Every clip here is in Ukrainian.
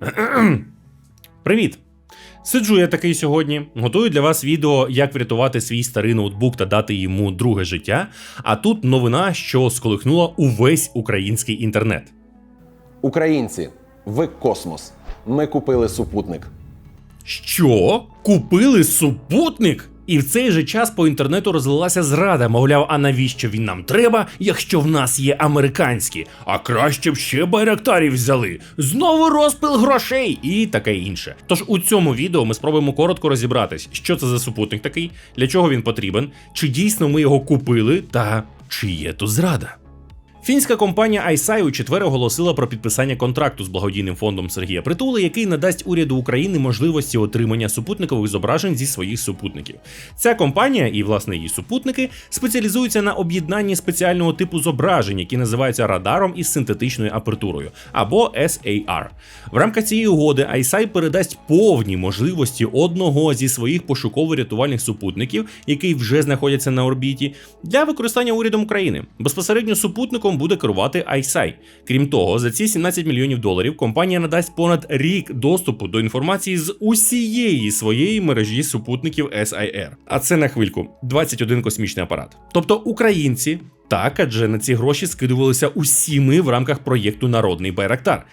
Привіт! Сиджу я такий сьогодні, готую для вас відео, як врятувати свій старий ноутбук та дати йому друге життя. А тут новина, що сколихнула увесь український інтернет. Українці, ви космос. Ми купили супутник. Що? Купили супутник? І в цей же час по інтернету розлилася зрада, мовляв, а навіщо він нам треба, якщо в нас є американські, а краще б ще байрактарів взяли. Знову розпил грошей і таке інше. Тож у цьому відео ми спробуємо коротко розібратись, що це за супутник такий, для чого він потрібен, чи дійсно ми його купили, та чи є тут зрада. Фінська компанія ISAI у четвер оголосила про підписання контракту з благодійним фондом Сергія Притули, який надасть уряду України можливості отримання супутникових зображень зі своїх супутників. Ця компанія і власне її супутники спеціалізуються на об'єднанні спеціального типу зображень, які називаються радаром із синтетичною апертурою або SAR. В рамках цієї угоди ISAI передасть повні можливості одного зі своїх пошуково-рятувальних супутників, який вже знаходяться на орбіті, для використання урядом України. Безпосередньо супутником буде керувати ISAI. Крім того, за ці 17 мільйонів доларів компанія надасть понад рік доступу до інформації з усієї своєї мережі супутників SIR. А це на хвильку 21 космічний апарат. Тобто українці. Так, адже на ці гроші скидувалися усі ми в рамках проєкту Народний Байрактар.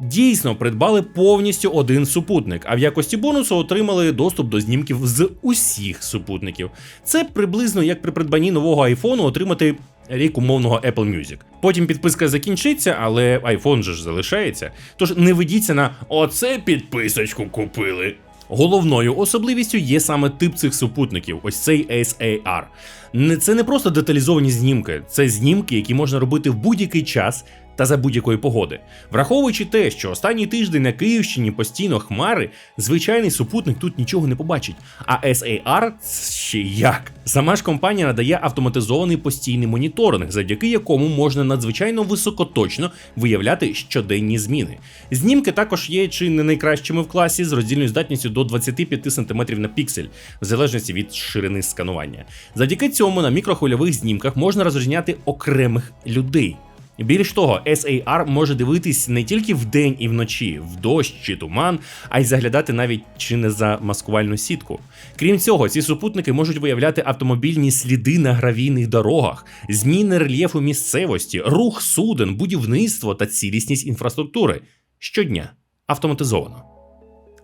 Дійсно придбали повністю один супутник, а в якості бонусу отримали доступ до знімків з усіх супутників. Це приблизно як при придбанні нового айфону отримати рік умовного Apple Music. Потім підписка закінчиться, але айфон же ж залишається. Тож не ведіться на оце підписочку купили. Головною особливістю є саме тип цих супутників, ось цей SAR. Це не просто деталізовані знімки, це знімки, які можна робити в будь-який час та за будь-якої погоди. Враховуючи те, що останній тиждень на Київщині постійно хмари, звичайний супутник тут нічого не побачить. А SAR ще як. Сама ж компанія надає автоматизований постійний моніторинг, завдяки якому можна надзвичайно високоточно виявляти щоденні зміни. Знімки також є чи не найкращими в класі з роздільною здатністю до 25 см на піксель, в залежності від ширини сканування. Завдяки цьому на мікрохвильових знімках можна розрізняти окремих людей. Більш того, SAR може дивитись не тільки вдень і вночі, в дощ чи туман, а й заглядати навіть чи не за маскувальну сітку. Крім цього, ці супутники можуть виявляти автомобільні сліди на гравійних дорогах, зміни рельєфу місцевості, рух суден, будівництво та цілісність інфраструктури щодня автоматизовано.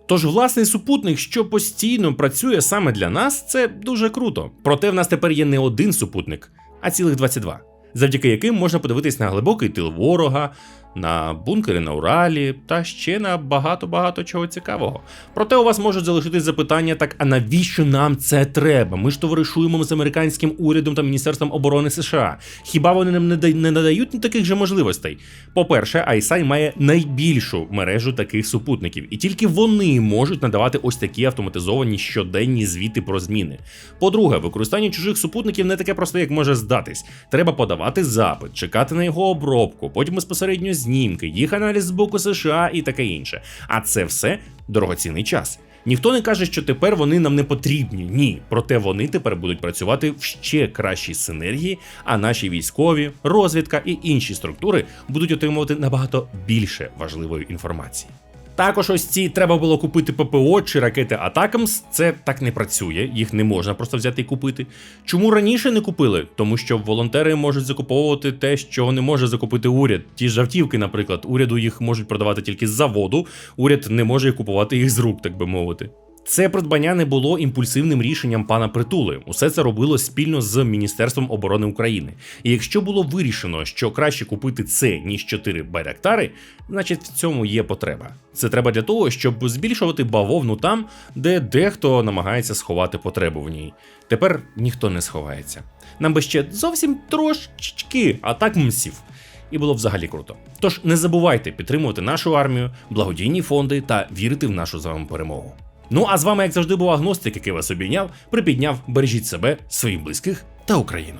Тож власний супутник, що постійно працює саме для нас, це дуже круто. Проте в нас тепер є не один супутник, а цілих 22, завдяки яким можна подивитись на глибокий тил ворога, на бункери на Уралі та ще на багато-багато чого цікавого. Проте у вас можуть залишитись запитання: так а навіщо нам це треба? Ми ж товаришуємо з американським урядом та Міністерством оборони США. Хіба вони нам не надають таких же можливостей? По-перше, ISAI має найбільшу мережу таких супутників, і тільки вони можуть надавати ось такі автоматизовані щоденні звіти про зміни. По-друге, використання чужих супутників не таке просте, як може здатись. Треба подавати запит, чекати на його обробку, потім безпосередньо знімки, їх аналіз з боку США і таке інше. А це все дорогоцінний час. Ніхто не каже, що тепер вони нам не потрібні. Ні, проте вони тепер будуть працювати в ще кращій синергії, а наші військові, розвідка і інші структури будуть отримувати набагато більше важливої інформації. Також ось ці треба було купити ППО чи ракети Атакамс. Це так не працює, їх не можна просто взяти і купити. Чому раніше не купили? Тому що волонтери можуть закуповувати те, що не може закупити уряд. Ті ж автівки, наприклад, уряду їх можуть продавати тільки з заводу. Уряд не може купувати їх з рук, так би мовити. Це придбання не було імпульсивним рішенням пана Притули. Усе це робилось спільно з Міністерством оборони України. І якщо було вирішено, що краще купити це ніж 4 байрактари, значить в цьому є потреба. Це треба для того, щоб збільшувати бавовну там, де дехто намагається сховати потребу в ній. Тепер ніхто не сховається. Нам би ще зовсім трошечки атакмсів. І було взагалі круто. Тож не забувайте підтримувати нашу армію, благодійні фонди та вірити в нашу з вами перемогу. Ну а з вами, як завжди, був агностик, який вас обійняв, припідняв, бережіть себе, своїх близьких та Україну.